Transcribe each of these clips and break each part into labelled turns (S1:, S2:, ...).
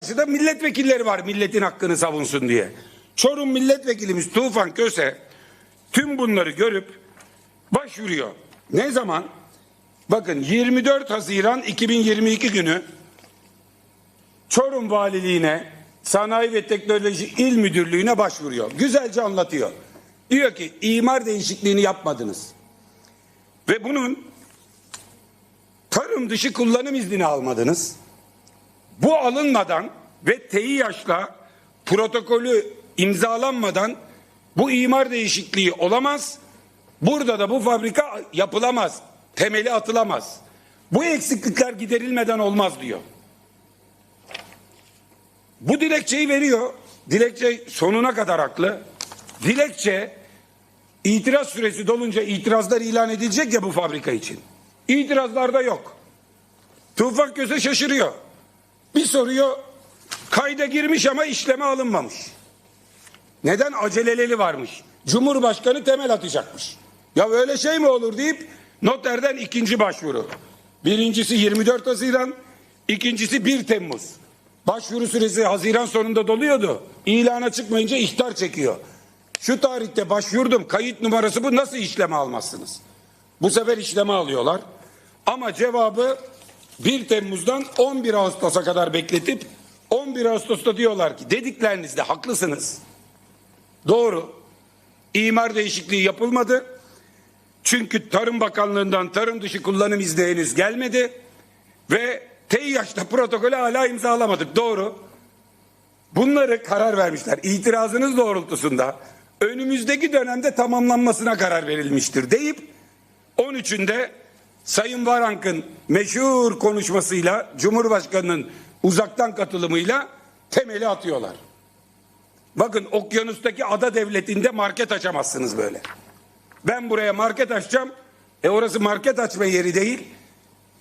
S1: Karşıda milletvekilleri var milletin hakkını savunsun diye. Çorum milletvekilimiz Tufan Köse tüm bunları görüp başvuruyor. Ne zaman? Bakın 24 Haziran 2022 günü Çorum Valiliğine Sanayi ve Teknoloji İl Müdürlüğü'ne başvuruyor. Güzelce anlatıyor. Diyor ki imar değişikliğini yapmadınız. Ve bunun tarım dışı kullanım iznini almadınız. Bu alınmadan ve TİH'la protokolü imzalanmadan bu imar değişikliği olamaz. Burada da bu fabrika yapılamaz. Temeli atılamaz. Bu eksiklikler giderilmeden olmaz diyor. Bu dilekçeyi veriyor. Dilekçe sonuna kadar haklı. Dilekçe itiraz süresi dolunca itirazlar ilan edilecek ya bu fabrika için. İtirazlarda yok. Tufan Köse şaşırıyor. Bir soruyor kayda girmiş ama işleme alınmamış. Neden aceleli varmış? Cumhurbaşkanı temel atacakmış. Ya öyle şey mi olur deyip noterden ikinci başvuru. Birincisi 24 Haziran, ikincisi 1 Temmuz. Başvuru süresi Haziran sonunda doluyordu. İlana çıkmayınca ihtar çekiyor. Şu tarihte başvurdum kayıt numarası bu nasıl işleme almazsınız? Bu sefer işleme alıyorlar. Ama cevabı 1 Temmuz'dan 11 Ağustos'a kadar bekletip 11 Ağustos'ta diyorlar ki dediklerinizde haklısınız. Doğru. İmar değişikliği yapılmadı. Çünkü Tarım Bakanlığı'ndan tarım dışı kullanım izni henüz gelmedi. Ve TİH'da protokolü hala imzalamadık. Doğru. Bunları karar vermişler. İtirazınız doğrultusunda önümüzdeki dönemde tamamlanmasına karar verilmiştir deyip 13'ünde Sayın Varank'ın meşhur konuşmasıyla Cumhurbaşkanı'nın uzaktan katılımıyla temeli atıyorlar. Bakın okyanustaki ada devletinde market açamazsınız böyle. Ben buraya market açacağım. E orası market açma yeri değil.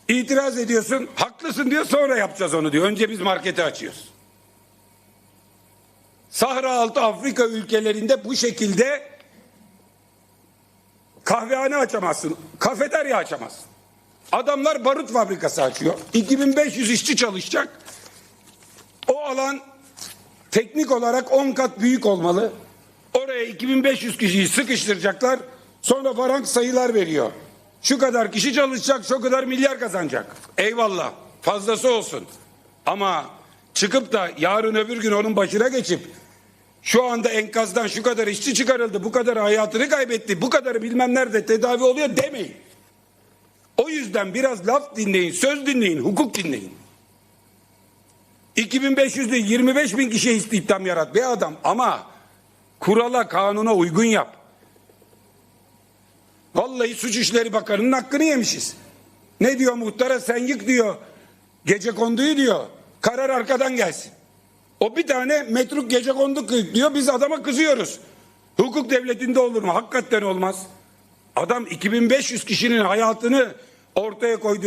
S1: İtiraz ediyorsun. Haklısın diyor sonra yapacağız onu diyor. Önce biz marketi açıyoruz. Sahra altı Afrika ülkelerinde bu şekilde kahvehane açamazsın. Kafeterya açamazsın. Adamlar barut fabrikası açıyor. 2500 işçi çalışacak. O alan teknik olarak 10 kat büyük olmalı. Oraya 2500 kişiyi sıkıştıracaklar. Sonra varank sayılar veriyor. Şu kadar kişi çalışacak, şu kadar milyar kazanacak. Eyvallah. Fazlası olsun. Ama çıkıp da yarın öbür gün onun başına geçip şu anda enkazdan şu kadar işçi çıkarıldı, bu kadar hayatını kaybetti, bu kadarı bilmem nerede tedavi oluyor demeyin. O yüzden biraz laf dinleyin, söz dinleyin, hukuk dinleyin. 2500 değil 25 bin kişiye istihdam yarat be adam ama kurala kanuna uygun yap. Vallahi Suç İşleri Bakanı'nın hakkını yemişiz. Ne diyor muhtara sen yık diyor. Gece konduyu diyor. Karar arkadan gelsin. O bir tane metruk gece kondu diyor biz adama kızıyoruz. Hukuk devletinde olur mu? Hakikaten olmaz. Adam 2500 kişinin hayatını ortaya koydu.